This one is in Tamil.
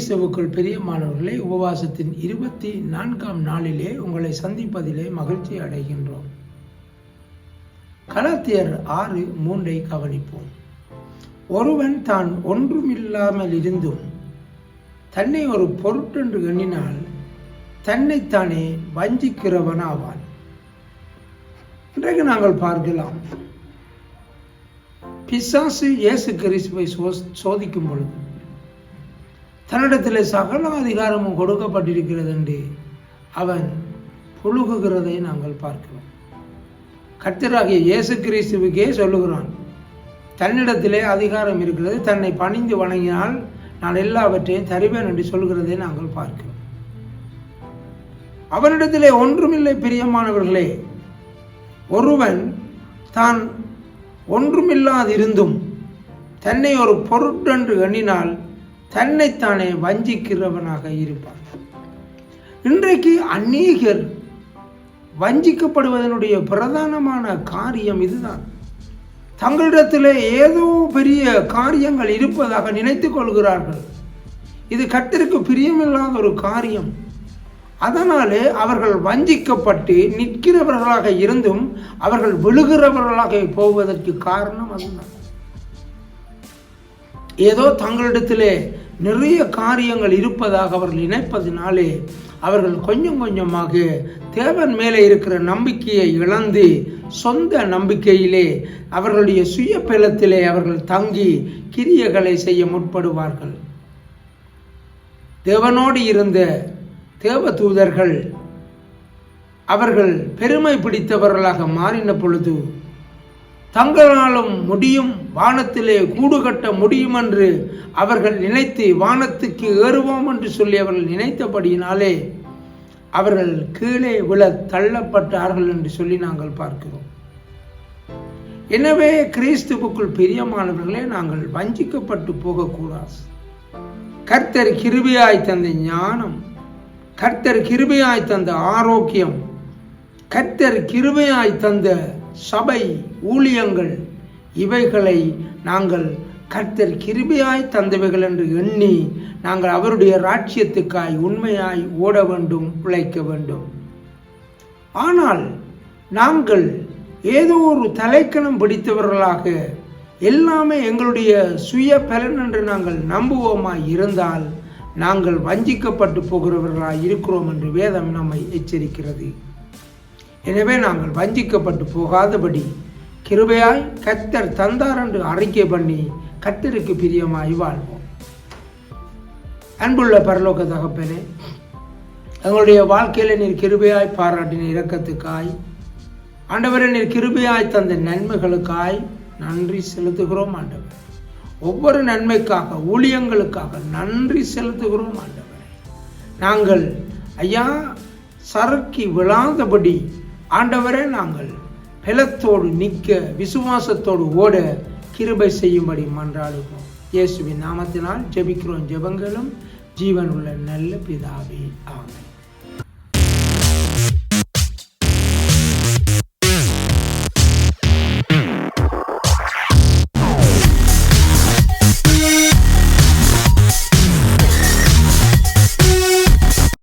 கிறிஸ்தவுக்குள் பிரியமானவர்களே உபவாசத்தின் இருபத்தி நான்காம் நாளிலே உங்களை சந்திப்பதிலே மகிழ்ச்சி அடைகின்றோம். கலத்தியர் ஆறு மூன்றை கவனிப்போம். ஒருவன் தான் ஒன்றுமில்லாமல் இருந்தும் தன்னை ஒரு பொருட்டென்று எண்ணினால் தன்னைத்தானே வஞ்சிக்கிறவனாவான். இன்றைக்கு நாங்கள் பார்க்கலாம். பிசாசு இயேசு கிறிஸ்துவை சோ- சோதிக்கும் பொழுது தன்னிடத்தில் சகல அதிகாரமும் கொடுக்கப்பட்டிருக்கிறது என்று அவன் புழுகுகிறதை நாங்கள் பார்க்கிறோம். கர்த்தராகிய இயேசு கிறிஸ்துவுக்கே சொல்லுகிறான் தன்னிடத்திலே அதிகாரம் இருக்கிறது தன்னை பணிந்து வணங்கினால் நான் எல்லாவற்றையும் தருவேன் என்று சொல்கிறதை நாங்கள் பார்க்கிறோம். அவனிடத்திலே ஒன்றுமில்லை பிரியமானவர்களே. ஒருவன் தான் ஒன்றுமில்லாதிருந்தும் தன்னை ஒரு பொருட்டென்று எண்ணினால் தன்னைத்தானே வஞ்சிக்கிறவனாக இருப்பான் இன்றைக்கு அநேகர் வஞ்சிக்கப்படுவதனுடைய பிரதானமான காரியம் இதுதான். தங்களிடத்தில் ஏதோ பெரிய காரியங்கள் இருப்பதாக நினைத்து கொள்கிறார்கள். இது கட்டிற்கு பிரியமில்லாத ஒரு காரியம். அதனாலே அவர்கள் வஞ்சிக்கப்பட்டு நிற்கிறவர்களாக இருந்தும் அவர்கள் விழுகிறவர்களாக போவதற்கு காரணம் அதுதான். ஏதோ தங்களிடத்திலே நிறைய காரியங்கள் இருப்பதாக அவர்கள் நினைப்பதினாலே அவர்கள் கொஞ்சம் கொஞ்சமாக தேவன் மேலே இருக்கிற நம்பிக்கையை இழந்து சொந்த நம்பிக்கையிலே அவர்களுடைய சுய பலத்திலே அவர்கள் தங்கி கிரியைகளை செய்ய முற்படுவார்கள். தேவனோடு இருந்த தேவ தூதர்கள் அவர்கள் பெருமை பிடித்தவர்களாக மாறின பொழுது தங்களாலும் முடியும் வானத்திலே கூடு கட்ட முடியும் என்று அவர்கள் நினைத்து வானத்துக்கு ஏறுவோம் என்று சொல்லி அவர்கள் நினைத்தபடியினாலே அவர்கள் கீழே விழ தள்ளப்பட்டார்கள் என்று சொல்லி நாங்கள் பார்க்கிறோம். எனவே கிறிஸ்துவுக்குள் பிரியமானவர்களே நாங்கள் வஞ்சிக்கப்பட்டு போகக்கூடாது. கர்த்தர் கிருபியாய் தந்த ஞானம் கர்த்தர் கிருபியாய் தந்த ஆரோக்கியம் கர்த்தர் கிருபையாய் தந்த சபை ஊழியங்கள் இவைகளை நாங்கள் கர்த்தர் கிருபையாய் தந்தவைகள் என்று எண்ணி நாங்கள் அவருடைய ராட்சியத்துக்காய் உண்மையாய் ஓட வேண்டும் உழைக்க வேண்டும். ஆனால் நாங்கள் ஏதோ ஒரு தலைக்கணம் பிடித்தவர்களாக எல்லாமே எங்களுடைய சுய பலன் என்று நாங்கள் நம்புவோமாய் இருந்தால் நாங்கள் வஞ்சிக்கப்பட்டு போகிறவர்களாய் இருக்கிறோம் என்று வேதம் நம்மை எச்சரிக்கிறது. எனவே நாங்கள் வஞ்சிக்கப்பட்டு போகாதபடி கிருபையாய் கத்தர் தந்தார் என்று அறிக்கை பண்ணி கத்தருக்கு பிரியமாய் வாழ்வோம். அன்புள்ள பரலோக தகப்பனே எங்களுடைய வாழ்க்கையில் நீர் கிருபையாய் பாராட்டின இரக்கத்துக்காய் ஆண்டவரே நீர் கிருபையாய் தந்த நன்மைகளுக்காய் நன்றி செலுத்துகிறோம் ஆண்டவர். ஒவ்வொரு நன்மைக்காக ஊழியங்களுக்காக நன்றி செலுத்துகிறோம் ஆண்டவர். நாங்கள் ஐயா சறுக்கி விழாதபடி ஆண்டவரே நாங்கள் பலத்தோடு நிற்க விசுவாசத்தோடு ஓட கிருபை செய்யும்படி மன்றாடுவோம் இயேசுவின் நாமத்தினால் ஜெபிக்கிறோம் ஜெபங்களும் ஜீவனுள்ள நல்ல பிதாவே ஆமை